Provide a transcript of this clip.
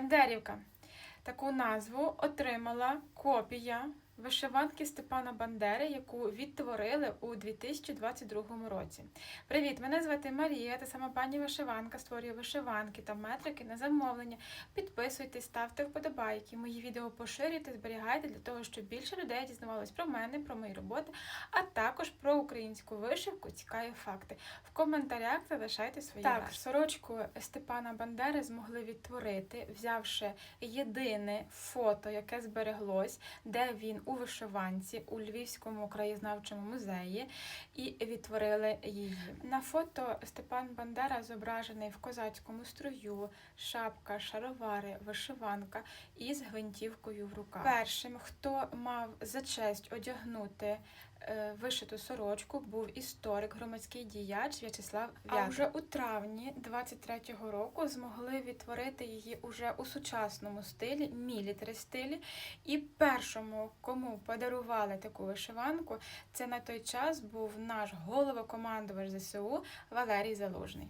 Бандерівка. Таку назву отримала копія вишиванки Степана Бандери, яку відтворили у 2022 році. Привіт! Мене звати Марія, та сама пані вишиванка створює вишиванки та метрики на замовлення. Підписуйтесь, ставте вподобайки. Мої відео поширюйте, зберігайте для того, щоб більше людей дізнавалось про мене, про мої роботи, а також про українську вишивку, цікаві факти. В коментарях залишайте свої так, версії. сорочку Степана Бандери змогли відтворити, взявши єдине фото, яке збереглось, де він у вишиванці у Львівському краєзнавчому музеї, і відтворили її. На фото Степан Бандера зображений в козацькому строю, шапка, шаровари, вишиванка із гвинтівкою в руках. Першим, хто мав за честь одягнути е, вишиту сорочку, був історик, громадський діяч В'ячеслав В'ятов. А вже у травні 23-го року змогли відтворити її уже у сучасному стилі, мілітарі стилі. І першому, кому подарували таку вишиванку, це на той час був наш головокомандувач ЗСУ Валерій Залужний.